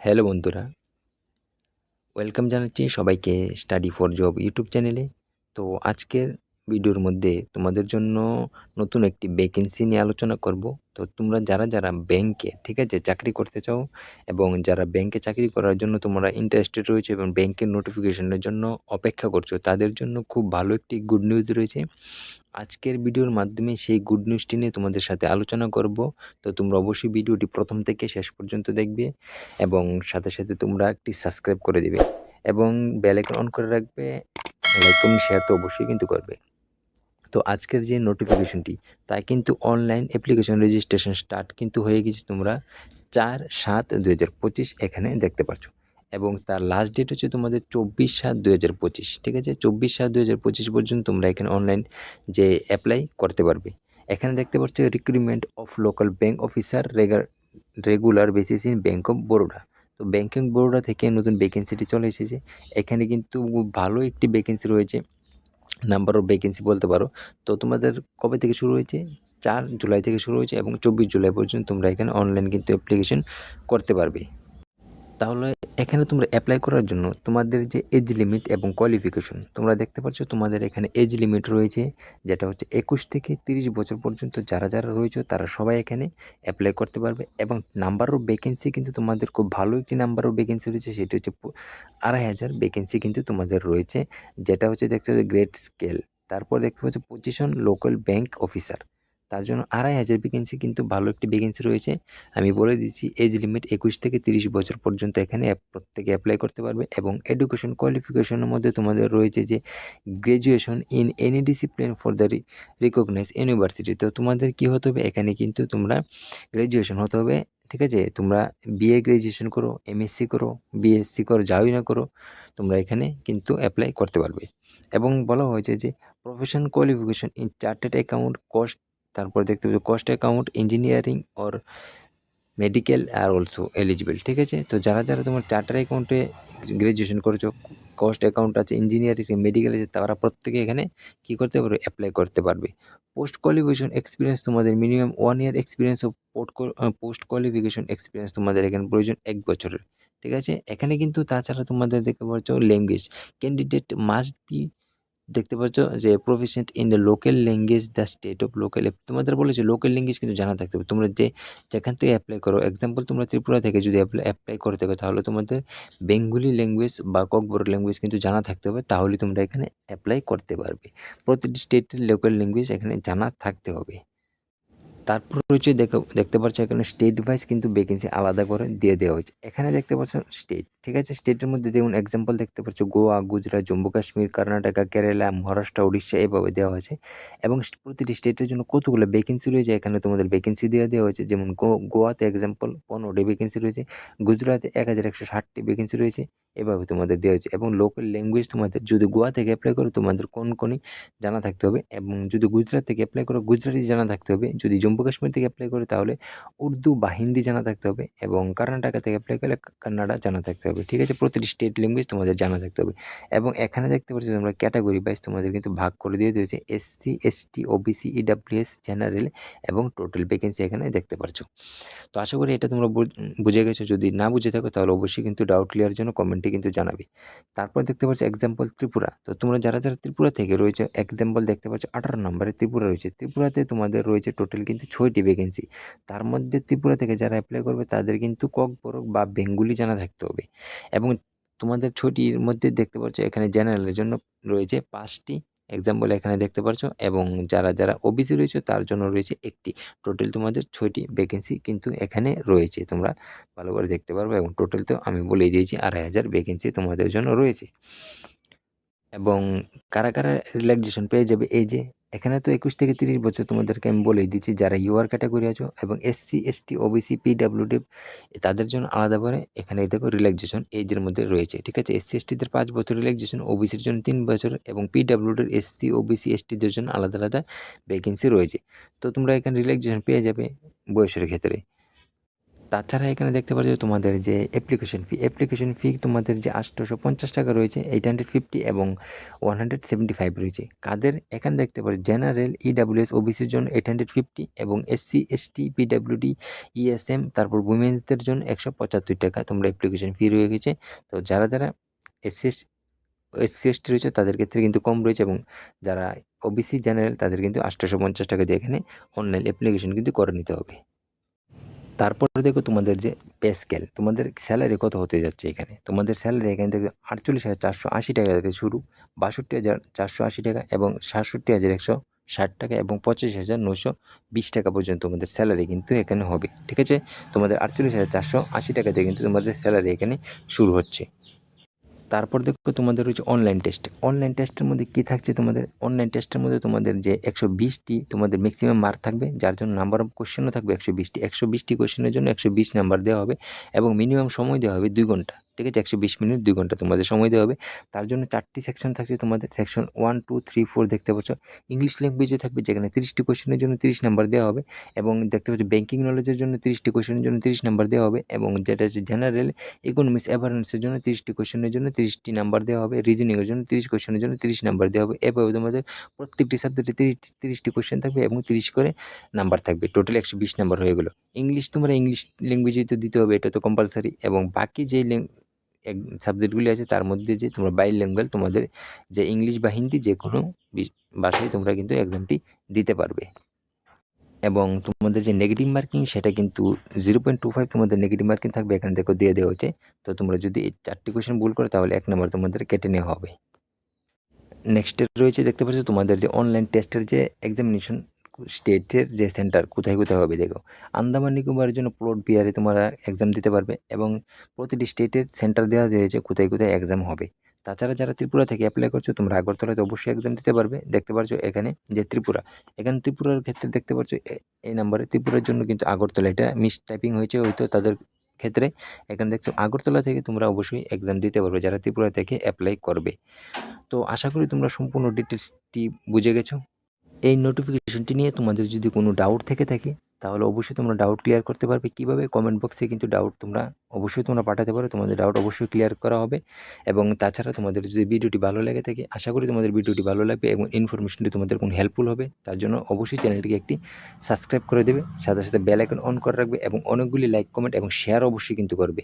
Hello বন্ধুরা, welcome জানাচ্ছি সবাইকে স্টাডি ফর জব ইউটিউব চ্যানেলে। তো আজকের ভিডিওর মধ্যে তোমাদের জন্য নতুন একটি ভ্যাকেন্সি নিয়ে আলোচনা করব। তো তোমরা যারা যারা ব্যাংকে, ঠিক আছে, চাকরি করতে চাও এবং যারা ব্যাংকে চাকরি করার জন্য তোমরা ইন্টারেস্টেড রয়েছে এবং ব্যাংকের নোটিফিকেশনের জন্য অপেক্ষা করছ, তাদের জন্য খুব ভালো একটি গুড নিউজ রয়েছে। আজকের ভিডিওর মাধ্যমে সেই গুড নিউজটি নিয়ে তোমাদের সাথে আলোচনা করব। তো তোমরা অবশ্যই ভিডিওটি প্রথম থেকে শেষ পর্যন্ত দেখবে এবং সাথে সাথে তোমরা একটি সাবস্ক্রাইব করে দেবে এবং বেল আইকন অন করে রাখবে লাইক কমেন্ট শেয়ার তো অবশ্যই কিন্তু করবে। তো আজকের যে নোটিফিকেশনটি তা কিন্তু অনলাইন অ্যাপ্লিকেশন রেজিস্ট্রেশন স্টার্ট কিন্তু হয়ে গেছে তোমরা চার সাত দু এখানে দেখতে পাচ্ছ এবং তার লাস্ট ডেট হচ্ছে তোমাদের চব্বিশ সাত দুই হাজার পঁচিশ, ঠিক আছে? চব্বিশ সাত দুই হাজার পঁচিশ পর্যন্ত তোমরা এখানে অনলাইন যে অ্যাপ্লাই করতে পারবে। এখানে দেখতে পাচ্ছ recruitment of local bank officer রেগার regular basis in bank of Baroda তো ব্যাঙ্কিং বরোডা থেকে নতুন ভ্যাকেন্সিটি চলে এসেছে। এখানে কিন্তু ভালো একটি ভ্যাকেন্সি রয়েছে। নাম্বার অফ ভ্যাকেন্সি বলতে পারো। তো তোমাদের কবে থেকে শুরু হয়েছে? চার জুলাই থেকে শুরু হয়েছে এবং চব্বিশ জুলাই পর্যন্ত তোমরা এখানে অনলাইন কিন্তু অ্যাপ্লিকেশন করতে পারবে। তাহলে এখানে তোমরা অ্যাপ্লাই করার জন্য তোমাদের যে এজ লিমিট এবং কোয়ালিফিকেশন তোমরা দেখতে পাচ্ছ তোমাদের এখানে এজ লিমিট রয়েছে, যেটা হচ্ছে একুশ থেকে তিরিশ বছর পর্যন্ত যারা যারা রয়েছে তারা সবাই এখানে অ্যাপ্লাই করতে পারবে এবং নাম্বার অফ ভ্যাকেন্সি কিন্তু তোমাদের খুব ভালো একটি নাম্বার অফ ভ্যাকেন্সি রয়েছে, সেটি হচ্ছে আড়াই হাজার ভ্যাকেন্সি কিন্তু তোমাদের রয়েছে, যেটা হচ্ছে দেখতে গ্রেট স্কেল তারপর দেখতে পাচ্ছ পজিশন লোকাল ব্যাংক অফিসার তার জন্য আড়াই হাজার ভ্যাকেন্সি কিন্তু ভালো একটি ভ্যাকেন্সি রয়েছে। আমি বলে দিচ্ছি এজ লিমিট একুশ থেকে তিরিশ বছর পর্যন্ত এখানে প্রত্যেকে অ্যাপ্লাই করতে পারবে এবং এডুকেশন কোয়ালিফিকেশনের মধ্যে তোমাদের রয়েছে যে graduation in any discipline for the recognize university তো তোমাদের কি হতে হবে? এখানে কিন্তু তোমরা গ্র্যাজুয়েশন হতে হবে, ঠিক আছে? তোমরা বিএ গ্র্যাজুয়েশন করো এমএসসি করো বিএসসি করো যাওই না করো, তোমরা এখানে কিন্তু অ্যাপ্লাই করতে পারবে। এবং বলা হয়েছে যে profession qualification in chartered account cost তারপর দেখতে পাচ্ছি cost account engineering or medical are also eligible ঠিক আছে? তো যারা যারা তোমার চার্টার অ্যাকাউন্টে গ্র্যাজুয়েশন করেছ কস্ট অ্যাকাউন্ট আছে ইঞ্জিনিয়ারিং মেডিকেল আছে, তারা প্রত্যেকে এখানে কী করতে পারবে? অ্যাপ্লাই করতে পারবে। পোস্ট কোয়ালিফিকেশন এক্সপিরিয়েন্স তোমাদের minimum one year experience of post qualification experience তোমাদের এখানে প্রয়োজন এক বছরের, ঠিক আছে? এখানে কিন্তু তাছাড়া তোমাদের দেখতে পাচ্ছ ল্যাঙ্গুয়েজ ক্যান্ডিডেট মাস্ট বি দেখতে পাচ্ছ যে proficient in the local language the state of local তোমাদের বলেছে লোকাল ল্যাঙ্গুয়েজ কিন্তু জানা থাকতে হবে। তোমরা যে যেখান থেকে অ্যাপ্লাই করো এক্সাম্পল তোমরা ত্রিপুরা থেকে যদি অ্যাপ্লাই করে থাকো, তাহলে তোমাদের বেঙ্গলি ল্যাঙ্গুয়েজ বা ককবর ল্যাঙ্গুয়েজ কিন্তু জানা থাকতে হবে। তাহলে তোমরা এখানে অ্যাপ্লাই করতে পারবে। প্রতিটি স্টেটের লোকাল ল্যাঙ্গুয়েজ এখানে জানা থাকতে হবে। তারপর রয়েছে দেখো দেখতে পাচ্ছ এখানে স্টেট ওয়াইজ কিন্তু ভ্যাকেন্সি আলাদা করে দিয়ে দেওয়া হয়েছে। এখানে দেখতে পাচ্ছ স্টেট ঠিক আছে? স্টেটের মধ্যে দেখুন এক্সাম্পল দেখতে পাচ্ছ, গোয়া, গুজরাট, জম্মু কাশ্মীর, কর্ণাটকা, কেরালা, মহারাষ্ট্র, উড়িষ্যা, এভাবে দেওয়া হয়েছে। এবং প্রতিটি স্টেটের জন্য কতগুলো ভ্যাকেন্সি রয়েছে, এখানে তোমাদের ভ্যাকেন্সি দেওয়া দেওয়া হয়েছে। যেমন গোয়াতে এক্সাম্পল পনেরোটি ভ্যাকেন্সি রয়েছে গুজরাটে এক হাজার একশো ষাটটি ভ্যাকেন্সি রয়েছে। এভাবে তোমাদের দেওয়া হয়েছে। এবং লোকাল ল্যাঙ্গুয়েজ তোমাদের যদি গোয়া থেকে অ্যাপ্লাই করো, তোমাদের কোন কোনই জানা থাকতে হবে। এবং যদি গুজরাট থেকে অ্যাপ্লাই করো, গুজরাটি জানা থাকতে হবে। যদি জম্মু কাশ্মীর থেকে অ্যাপ্লাই করো, তাহলে উর্দু বা হিন্দি জানা থাকতে হবে। এবং কর্ণাটকা থেকে অ্যাপ্লাই করলে কান্নাডা জানা থাকতে হবে। ঠিক আছে? প্রতিটি স্টেট ল্যাঙ্গুয়েজ তোমাদের জানা থাকতে হবে। এবং এখানে দেখতে পাচ্ছি তোমরা ক্যাটাগরি বাইজ তোমাদের কিন্তু ভাগ করে দিয়ে দিয়েছে SC ST OBC EWS general এবং টোটাল ভ্যাকেন্সি এখানে দেখতে পাচ্ছ তো আশা করি এটা তোমরা বুঝে গেছো। যদি না বুঝে থাকো, তাহলে অবশ্যই কিন্তু ডাউট ক্লিয়ার জন্য কমেন্টে কিন্তু জানাবে। তারপর দেখতে পাচ্ছ এক্সাম্পল ত্রিপুরা। তো তোমরা যারা যারা ত্রিপুরা থেকে রয়েছে এক্সাম্পল দেখতে পাচ্ছ আঠারো নম্বরে ত্রিপুরা রয়েছে। ত্রিপুরাতে তোমাদের রয়েছে টোটাল কিন্তু ছয়টি ভ্যাকেন্সি তার মধ্যে ত্রিপুরা থেকে যারা অ্যাপ্লাই করবে, তাদের কিন্তু কক, বরক বা বেঙ্গুলি জানা থাকতে হবে। এবং তোমাদের ছয়টির মধ্যে দেখতে পাচ্ছ এখানে জেনারেলের জন্য রয়েছে পাঁচটি। এক্সাম্পল এখানে দেখতে পারছ এবং যারা যারা ওবিসি রয়েছে তার জন্য রয়েছে একটি। টোটাল তোমাদের ছয়টি ভ্যাকেন্সি কিন্তু এখানে রয়েছে। তোমরা ভালো করে দেখতে পারবে এবং টোটাল তো আমি বলেই দিয়েছি আড়াই হাজার ভ্যাকেন্সি তোমাদের জন্য রয়েছে। এবং কারা কারা রিল্যাক্সেশন পেয়ে যাবে? এই যে এখানে তো একুশ থেকে তিরিশ বছর তোমাদেরকে আমি বলেই দিচ্ছি, যারা ইউআর ক্যাটাগরি আছো এবং এসসি এসটি ওবিসি পিডাব্লিউডি তাদের জন্য আলাদা করে এখানে দেখো রিল্যাক্সেশন এজের মধ্যে রয়েছে, ঠিক আছে? এসসি এসটিদের পাঁচ বছর রিল্যাক্সেশন ওবিসির জন্য তিন বছর এবং পিডাব্লিউডির এসসি ওবিসি এসটিদের জন্য আলাদা আলাদা ভ্যাকেন্সি রয়েছে। তো তোমরা এখানে রিল্যাক্সেশন পেয়ে যাবে বয়সের ক্ষেত্রে। তাছাড়া এখানে দেখতে পাচ্ছ তোমাদের যে অ্যাপ্লিকেশন ফি অ্যাপ্লিকেশন ফি তোমাদের যে আটশোশো পঞ্চাশ টাকা রয়েছে এইট হান্ড্রেড ফিফটি এবং ওয়ান হান্ড্রেড সেভেন্টি ফাইভ রয়েছে। কাদের? এখানে দেখতে পাচ্ছ জেনারেল ইডাব্লিউএস ওবিসির জন্য এইট হান্ড্রেড ফিফটি এবং এসসি এসটি পিডাব্লিউডি ইএসএম তারপর উইমেন্সদের জন্য একশো পঁচাত্তর টাকা তোমরা অ্যাপ্লিকেশন ফি রয়ে গেছে। তো যারা যারা এসসি এসসি এসটি রয়েছে তাদের ক্ষেত্রে কিন্তু কম রয়েছে এবং যারা ও ওবিসি জেনারেল তাদের কিন্তু আটশোশো পঞ্চাশ টাকা দিয়ে এখানে অনলাইন অ্যাপ্লিকেশন কিন্তু করে নিতে হবে। তারপরে দেখো তোমাদের যে পে স্কেল, তোমাদের স্যালারি কত হতে যাচ্ছে এখানে? তোমাদের স্যালারি এখানে থেকে আটচল্লিশ হাজার চারশো আশি টাকা থেকে শুরু, বাষট্টি হাজার চারশো আশি টাকা এবং সাতষট্টি হাজার একশো ষাট টাকা এবং পঁচিশ হাজার নশো বিশ টাকা পর্যন্ত তোমাদের স্যালারি কিন্তু এখানে হবে, ঠিক আছে? তোমাদের আটচল্লিশ হাজার চারশো আশি টাকা থেকে কিন্তু তোমাদের স্যালারি এখানে শুরু হচ্ছে। তারপর দেখো তোমাদের হচ্ছে অনলাইন টেস্ট অনলাইন টেস্টের মধ্যে কী থাকছে তোমাদের? অনলাইন টেস্টের মধ্যে তোমাদের যে একশো বিশটি তোমাদের ম্যাক্সিমাম মার্ক থাকবে, যার জন্য নাম্বার অফ কোশ্চেনও থাকবে একশো বিশটি। একশো বিশটি কোশ্চেনের জন্য একশো বিশ নাম্বার দেওয়া হবে এবং মিনিমাম সময় দেওয়া হবে দুই ঘণ্টা। ঠিক আছে একশো বিশ মিনিট, দুই ঘণ্টা তোমাদের সময় দেওয়া হবে। তার জন্য চারটি সেকশন থাকছে তোমাদের। Section one two three four দেখতে পাচ্ছ। ইংলিশ ল্যাঙ্গুয়েজে থাকবে যেখানে তিরিশটি কোয়েশনের জন্য তিরিশ নাম্বার দেওয়া হবে এবং দেখতে পাচ্ছ ব্যাঙ্কিং নলেজের জন্য তিরিশটি কোয়েশনের জন্য তিরিশ নাম্বার দেওয়া হবে এবং যেটা হচ্ছে জেনারেল ইকোনমিক্স অ্যাভারেন্সের জন্য তিরিশটি কোশ্চেনের জন্য তিরিশটি নাম্বার দেওয়া হবে। রিজনিংয়ের জন্য তিরিশ কোয়েশনের জন্য তিরিশ নাম্বার দেওয়া হবে। এভাবে তোমাদের প্রত্যেকটি সাবজেক্টে তিরিশ, তিরিশটি কোশ্চেন থাকবে এবং তিরিশ করে নাম্বার থাকবে। টোটাল একশো বিশ নাম্বার হয়ে গেলো। ইংলিশ তোমরা ইংলিশ ল্যাঙ্গুয়েজেই তো দিতে হবে, এটা তো কম্পালসারি এবং বাকি যে সাবজেক্টগুলি আছে, তার মধ্যে যে তোমরা বাইল ল্যাঙ্গুয়েজ তোমাদের যে ইংলিশ বা হিন্দি যে কোনো ভাষায় তোমরা কিন্তু এক্সামটি দিতে পারবে। এবং তোমাদের যে নেগেটিভ মার্কিং সেটা কিন্তু জিরো পয়েন্ট টু ফাইভ তোমাদের নেগেটিভ মার্কিং থাকবে, এখানে দেখো দিয়ে দেওয়া হচ্ছে তো তোমরা যদি এই চারটি কোয়েশ্চেন ভুল করো, তাহলে এক নম্বর তোমাদের কেটে নেওয়া হবে। নেক্সটে রয়েছে, দেখতে পাচ্ছ তোমাদের যে অনলাইন টেস্টের যে এক্সামিনেশন স্টেটের যে সেন্টার, কোথায় কোথায় হবে দেখো। আন্দামান নিকোবরের জন্য প্লট বিহারে তোমরা এক্সাম দিতে পারবে এবং প্রতিটি স্টেটের সেন্টার দেওয়া হয়েছে কোথায় কোথায় এক্সাম হবে। তাছাড়া যারা ত্রিপুরা থেকে অ্যাপ্লাই করছ, তোমরা আগরতলাতে অবশ্যই এক্সাম দিতে পারবে। দেখতে পারছ এখানে যে ত্রিপুরা। এখানে ত্রিপুরার ক্ষেত্রে দেখতে পাচ্ছ এই নাম্বারে ত্রিপুরার জন্য কিন্তু আগরতলা, এটা মিস টাইপিং হয়েছে হয়তো তাদের ক্ষেত্রে। এখানে দেখছ আগরতলা থেকে তোমরা অবশ্যই এক্সাম দিতে পারবে, যারা ত্রিপুরা থেকে অ্যাপ্লাই করবে। তো আশা করি তোমরা সম্পূর্ণ ডিটেলসটি বুঝে গেছো। এই নোটিফিকেশনটি নিয়ে তোমাদের যদি কোনো ডাউট থেকে থাকে, তাহলে অবশ্যই তোমরা ডাউট ক্লিয়ার করতে পারবে। কীভাবে? কমেন্ট বক্সে কিন্তু ডাউট তোমরা অবশ্যই তোমরা পাঠাতে পারো। তোমাদের ডাউট অবশ্যই ক্লিয়ার করা হবে। এবং তাছাড়া তোমাদের যদি ভিডিওটি ভালো লেগে থাকে, আশা করি তোমাদের ভিডিওটি ভালো লাগবে এবং ইনফরমেশনটি তোমাদের কোনো হেল্পফুল হবে, তার জন্য অবশ্যই চ্যানেলটিকে একটি সাবস্ক্রাইব করে দেবে। সাথে সাথে বেল আইকন অন করে রাখবে এবং অনেকগুলি লাইক কমেন্ট এবং শেয়ার অবশ্যই কিন্তু করবে।